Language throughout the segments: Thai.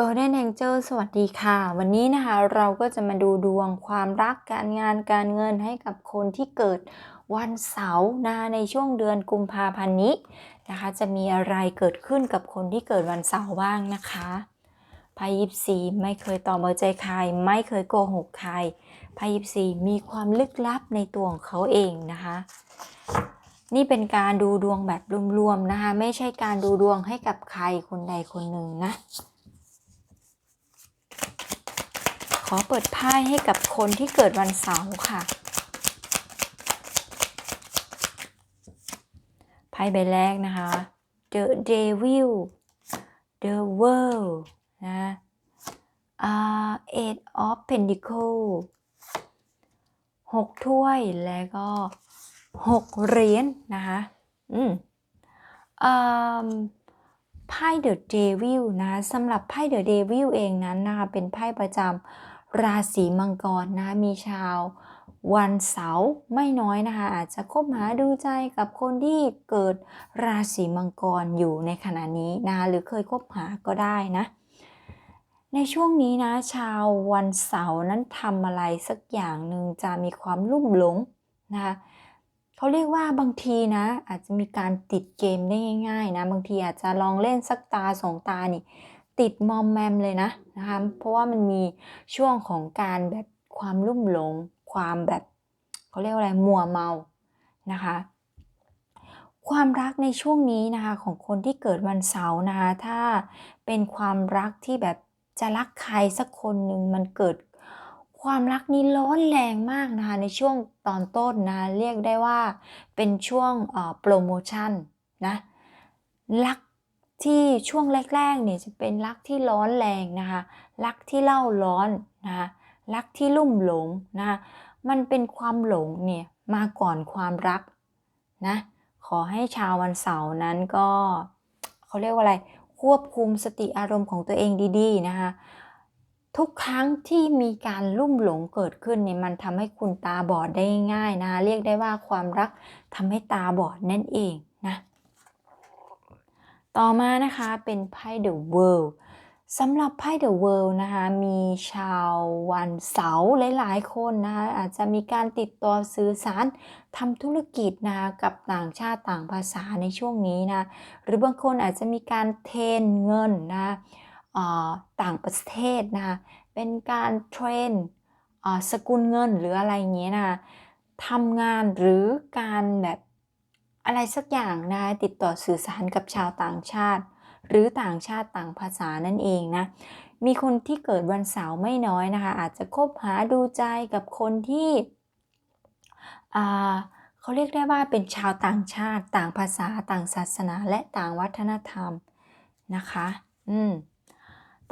Golden Angel สวัสดีค่ะ วันนี้นะคะเราก็จะมาดูดวงความรักการงานการเงินให้กับคนที่เกิดวันเสาร์นะในช่วงเดือนกุมภาพันธ์นี้นะคะ จะมีอะไรเกิดขึ้นกับคนที่เกิดวันเสาร์บ้างนะคะไพ่ยิปซีไม่เคยต่อเบอร์ใจใคร ไม่เคยโกหกใครไพ่ยิปซีมีความลึกลับในตัวของเขาเองนะคะนี่เป็นการดูดวงแบบรวมๆนะคะ ไม่ใช่การดูดวงให้กับใครคนใดคนหนึ่งนะ ขอเปิดไพ่ให้กับคนที่เกิดวันเสาร์ค่ะ ไพ่ใบแรกนะคะ The Devil The World นะ uh, Eight of Pentacles หกถ้วยแล้วก็หกเหรียญนะคะอืมอืมไพ่เดอะเดวิลนะสำหรับไพ่เดอะเดวิลเองนั้นนะคะเป็นไพ่ประจำ ราศีมังกรนะมีชาววันเสาร์ไม่น้อยนะคะ อาจจะคบหาดูใจกับคนที่เกิดราศีมังกรอยู่ในขณะนี้นะคะหรือเคยคบหาก็ได้นะ ในช่วงนี้นะ ชาววันเสาร์นั้นทำอะไรสักอย่างหนึ่งจะมีความลุ่มหลงนะคะเขาเรียกว่าบางทีนะ อาจจะมีการติดเกมได้ง่าย ๆ นะ บางทีอาจจะลองเล่นสักตาสองตานี่ ติดมอมแมมเลยนะนะคะเพราะว่ามันมีช่วงของการแบบความลุ่มหลง ความแบบเขาเรียกว่าอะไรมัวเมานะคะความรักในช่วงนี้นะคะของคนที่เกิดวันเสาร์นะคะถ้าเป็นความรักที่แบบจะรักใครสักคนหนึ่งมันเกิดความรักนี้ร้อนแรงมากนะคะในช่วงตอนต้นนะเรียกได้ว่าเป็นช่วงโปรโมชั่นนะรัก ที่ช่วงแรกๆเนี่ยจะเป็นรักที่ร้อนแรงนะคะรักที่เล่าร้อนนะคะรักที่ลุ่มหลงนะคะมันเป็นความหลงเนี่ยมาก่อนความรักนะขอให้ชาววันเสาร์นั้นก็เขาเรียกว่าอะไรควบคุมสติอารมณ์ของตัวเองดีๆนะคะทุกครั้งที่มีการลุ่มหลงเกิดขึ้นเนี่ยมันทำให้คุณตาบอดได้ง่ายนะเรียกได้ว่าความรักทำให้ตาบอดนั่นเอง ต่อมานะคะเป็นไพ่ The World สำหรับไพ่ The World นะคะมีชาววันเสาร์หลาย ๆ คนนะคะอาจจะมีการติดต่อสื่อสารทำธุรกิจนะคะกับต่างชาติต่างภาษาในช่วงนี้นะหรือบางคนอาจจะมีการเทนเงินนะต่างประเทศนะคะเป็นการเทรนสกุลเงินหรืออะไรอย่างเงี้ยนะทำงานหรือการแบบ อะไรสักอย่างนะติดต่อสื่อสารกับชาวต่างชาติ หรือต่างชาติต่างภาษานั่นเองนะมีคนที่เกิดวันเสาร์ไม่น้อยนะคะ อาจจะคบหาดูใจกับคนที่เขาเรียกได้ว่าเป็นชาวต่างชาติ ต่างภาษา ต่างศาสนา และต่างวัฒนธรรมนะคะ อืม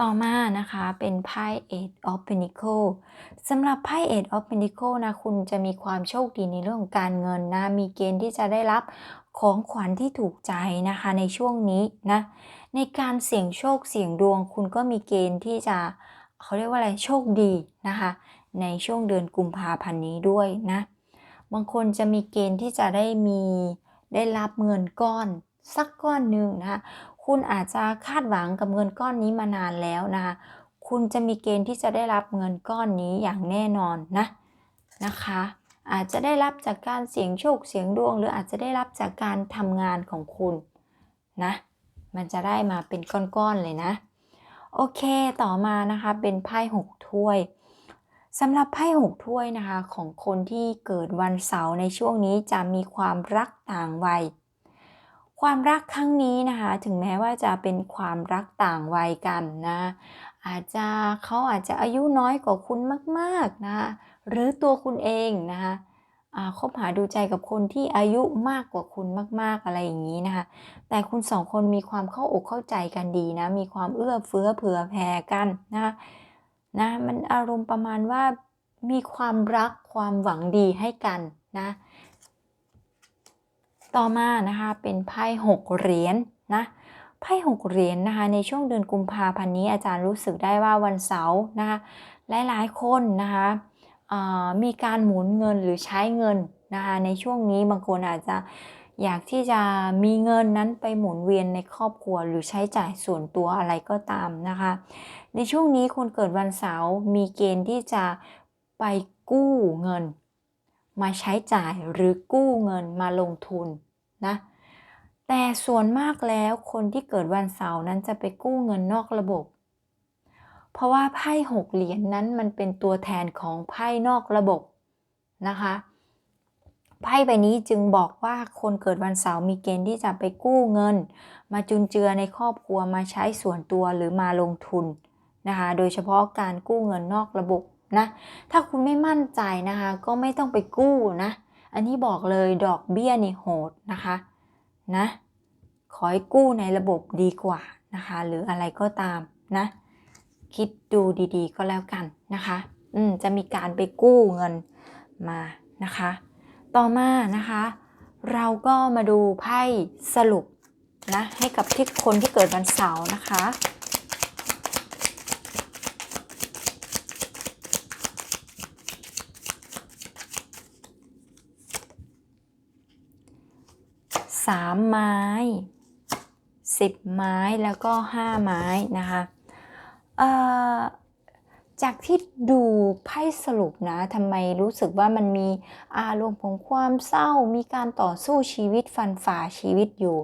ต่อมานะคะเป็นไพ่ Eight of Pentacles สำหรับไพ่ Eight of Pentacles นะคุณจะมีความโชคดีในเรื่องการเงินนะ มีเกณฑ์ที่จะได้รับของขวัญที่ถูกใจนะคะในช่วงนี้นะ ในการเสี่ยงโชคเสี่ยงดวง คุณก็มีเกณฑ์ที่จะเขาเรียกว่าอะไรโชคดีนะคะ ในช่วงเดือนกุมภาพันธ์นี้ด้วยนะ บางคนจะมีเกณฑ์ที่จะได้มีได้รับเงินก้อนสักก้อนหนึ่งนะคะ คุณอาจจะคาดหวังกับเงินก้อนนี้มานานแล้วนะคะคุณจะมีเกณฑ์ที่จะได้รับเงินก้อนนี้อย่างแน่นอนนะนะคะ อาจจะได้รับจากการเสี่ยงโชคเสี่ยงดวง หรืออาจจะได้รับจากการทำงานของคุณนะมันจะได้มาเป็นก้อนๆเลยนะ โอเคต่อมานะคะเป็นไพ่หกถ้วยสำหรับไพ่หกถ้วยนะคะของคนที่เกิดวันเสาร์ในช่วงนี้จะมีความรักต่างวัย ความรักครั้งนี้นะคะ ถึงแม้ว่าจะเป็นความรักต่างวัยกันนะ อาจจะเขาอาจจะอายุน้อยกว่าคุณมากๆนะหรือตัวคุณเองนะคะคบหาดูใจกับคนที่อายุมากกว่าคุณมาก ๆอะไรอย่างนี้นะคะ แต่คุณสองคนมีความเข้าอกเข้าใจกันดีนะ มีความเอื้อเฟื้อเผื่อแผ่กันนะนะมันอารมณ์ประมาณว่ามีความรักความหวังดีให้กันนะ ต่อมานะคะเป็นไพ่หกเหรียญนนะไพ่หกเหรียญนนะคะในช่วงเดือนกุมภาพันธ์นี้อาจารย์รู้สึกได้ว่าวันเสาร์นะคะหลายๆคนนะคะมีการหมุนเงินหรือใช้เงินนะคะในช่วงนี้บางคนอาจจะอยากที่จะมีเงินนั้นไปหมุนเวียนในครอบครัวหรือใช้จ่ายส่วนตัวอะไรก็ตามนะคะ ในช่วงนี้คนเกิดวันเสาร์มีเกณฑ์ที่จะไปกู้เงิน มาใช้จ่ายหรือกู้เงินมาลงทุน นะแต่ส่วนมากแล้วคนที่เกิดวันเสาร์นั้นจะไปกู้เงินนอกระบบ เพราะว่าไพ่หกเหรียญนนั้นมันเป็นตัวแทนของไพ่นอกระบบนะคะไพ่ใบนี้จึงบอกว่าคนเกิดวันเสาร์มีเกณฑ์ที่จะไปกู้เงิน มาจุนเจือในครอบครัวมาใช้ส่วนตัวหรือมาลงทุนนะคะโดยเฉพาะการกู้เงินนอกระบบนะถ้าคุณไม่มั่นใจนะคะก็ไม่ต้องไปกู้นะ อันนี้บอกเลยดอกเบี้ยนี่โหดนะคะนะขอให้กู้ในระบบดีกว่านะคะ หรืออะไรก็ตามนะ คิดดูดีๆ ก็แล้วกันนะคะอืมจะมีการไปกู้เงินมานะคะ ต่อมานะคะ เราก็มาดูไพ่สรุปนะให้กับที่คนที่เกิดวันเสาร์นะคะ สามไม้สิบไม้แล้วก็ห้าไม้นะคะจากที่ดูไพ่สรุปนะทำไมรู้สึกว่ามันมีอารมณ์ของความเศร้า มีการต่อสู้ชีวิตฟันฝ่าชีวิตอยู่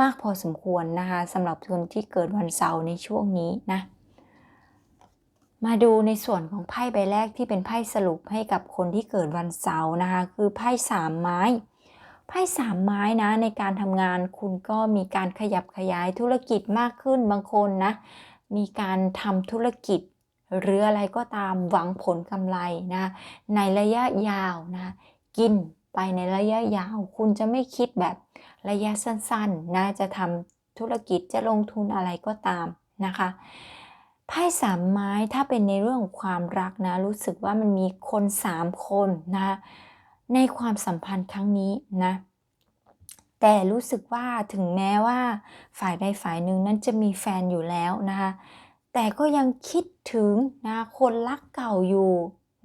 มากพอสมควรนะคะสำหรับคนที่เกิดวันเสาร์ในช่วงนี้นะ มาดูในส่วนของไพ่ใบแรกที่เป็นไพ่สรุปให้กับคนที่เกิดวันเสาร์นะคะ คือไพ่สามไม้ ไพ่สามไม้นะในการทำงานคุณก็มีการขยับขยายธุรกิจมากขึ้นบางคนนะมีการทำธุรกิจหรืออะไรก็ตามหวังผลกำไรนะในระยะยาวนะกินไปในระยะยาว คุณจะไม่คิดแบบระยะสั้นๆนะจะทำธุรกิจจะลงทุนอะไรก็ตามนะคะไพ่สามไม้ถ้าเป็นในเรื่องความรักนะรู้สึกว่ามันมีคนสามคนนะ ในความสัมพันธ์ครั้งนี้นะ แต่รู้สึกว่าถึงแม้ว่าฝ่ายใดฝ่ายหนึ่งนั้นจะมีแฟนอยู่แล้วนะคะ แต่ก็ยังคิดถึงนะคนรักเก่าอยู่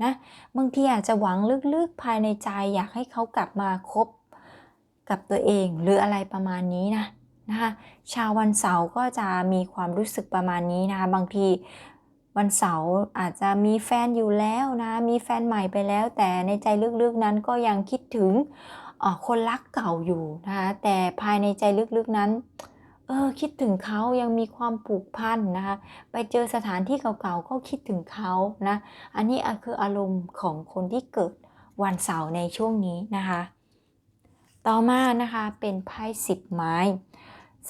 นะบางทีอาจจะหวังลึกๆภายในใจอยากให้เขากลับมาคบกับตัวเองหรืออะไรประมาณนี้นะนะคะชาววันเสาร์ก็จะมีความรู้สึกประมาณนี้นะคะบางที วันเสาร์อาจจะมีแฟนอยู่แล้วนะ มีแฟนใหม่ไปแล้ว แต่ในใจลึกๆนั้นก็ยังคิดถึงคนรักเก่าอยู่นะคะแต่ภายในใจลึกๆนั้นเออคิดถึงเขายังมีความผูกพันนะคะ ไปเจอสถานที่เก่าๆก็คิดถึงเขานะ อันนี้คืออารมณ์ของคนที่เกิดวันเสาร์ในช่วงนี้นะคะ ต่อมานะคะเป็นไพ่สิบไม้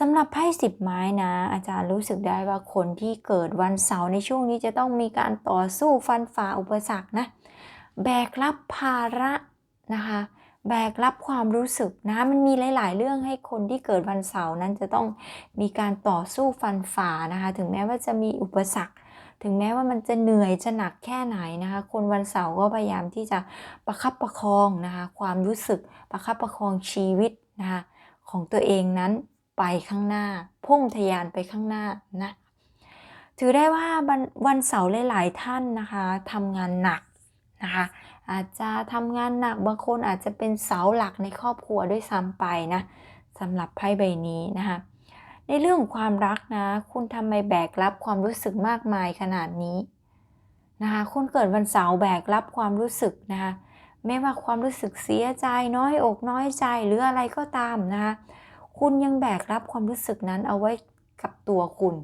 สำหรับไพ่สิบไม้นะ อาจารย์รู้สึกได้ว่าคนที่เกิดวันเสาร์ในช่วงนี้จะต้องมีการต่อสู้ฟันฝ่าอุปสรรคนะ แบกรับภาระนะคะ แบกรับความรู้สึกนะ มันมีหลาย ๆ เรื่องให้คนที่เกิดวันเสาร์นั้นจะต้องมีการต่อสู้ฟันฝ่านะคะ ถึงแม้ว่าจะมีอุปสรรค ถึงแม้ว่ามันจะเหนื่อยจะหนักแค่ไหนนะคะ คนวันเสาร์ก็พยายามที่จะประคับประคองนะคะ ความรู้สึกประคับประคองชีวิตนะคะของตัวเองนั้น ไปข้างหน้า พุ่งทยานไปข้างหน้านะถือได้ว่าวันเสาร์หลาย ๆ ท่านนะคะทำงานหนักนะคะอาจจะทำงานหนักบางคนอาจจะเป็นเสาหลักในครอบครัวด้วยซ้ำไปนะสำหรับไพ่ใบนี้นะคะในเรื่องของความรักนะ คุณทำไมแบกรับความรู้สึกมากมายขนาดนี้นะคะคุณเกิดวันเสาร์แบกรับความรู้สึกนะคะไม่ว่าความรู้สึกเสียใจน้อยอกน้อยใจหรืออะไรก็ตามนะคะ คุณยังแบกรับความรู้สึกนั้นเอาไว้กับตัวคุณ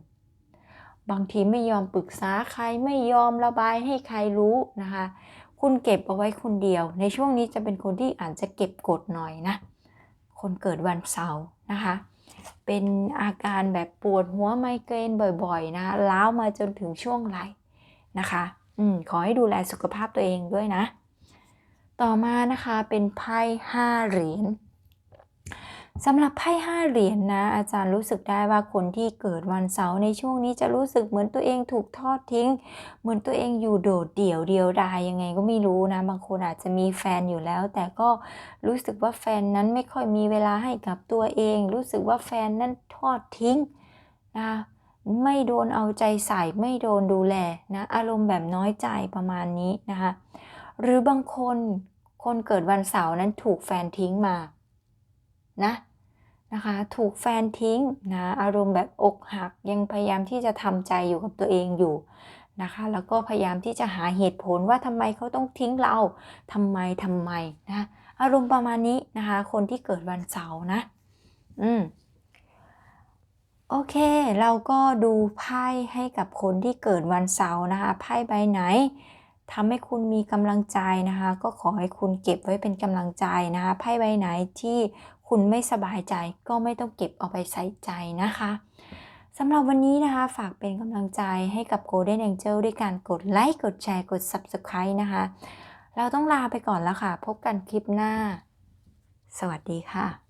บางทีไม่ยอมปรึกษาใครไม่ยอมระบายให้ใครรู้นะคะ คุณเก็บเอาไว้คนเดียว ในช่วงนี้จะเป็นคนที่อาจจะเก็บกดหน่อยนะ คนเกิดวันเสาร์นะคะ เป็นอาการแบบปวดหัวไมเกรนบ่อยๆนะล้าวมาจนถึงช่วงไหลนะคะ อืมขอให้ดูแลสุขภาพตัวเองด้วยนะ ต่อมานะคะเป็นไพ่ห้าเหรียญ สำหรับไพ่ห้าเหรียญนนะอาจารย์รู้สึกได้ว่าคนที่เกิดวันเสาร์ในช่วงนี้จะรู้สึกเหมือนตัวเองถูกทอดทิ้ง เหมือนตัวเองอยู่โดดเดี่ยวเดียวดายยังไงก็ไม่รู้นะ บางคนอาจจะมีแฟนอยู่แล้ว แต่ก็รู้สึกว่าแฟนนั้นไม่ค่อยมีเวลาให้กับตัวเอง รู้สึกว่าแฟนนั้นทอดทิ้งนะไม่โดนเอาใจใส่ไม่โดนดูแลนะอารมณ์แบบน้อยใจประมาณนี้นะคะหรือบางคนคนเกิดวันเสาร์นั้นถูกแฟนทิ้งมา นะนะคะถูกแฟนทิ้งนะอารมณ์แบบอกหักยังพยายามที่จะทำใจอยู่กับตัวเองอยู่นะคะแล้วก็พยายามที่จะหาเหตุผลว่าทำไมเขาต้องทิ้งเราทำไมทำไมนะอารมณ์ประมาณนี้นะคะคนที่เกิดวันเสาร์นะอืมโอเค เราก็ดูไพ่ให้กับคนที่เกิดวันเสาร์นะคะไพ่ใบไหน ทำให้คุณมีกำลังใจนะคะ ก็ขอให้คุณเก็บไว้เป็นกำลังใจนะคะไพ่ใบไหนที่คุณไม่สบายใจก็ไม่ต้องเก็บเอาไปใส่ใจนะคะสำหรับวันนี้นะคะ ฝากเป็นกำลังใจให้กับ Golden Angel ด้วยการกดไลค์กดแชร์กด Subscribe นะคะ เราต้องลาไปก่อนแล้วค่ะ พบกันคลิปหน้า สวัสดีค่ะ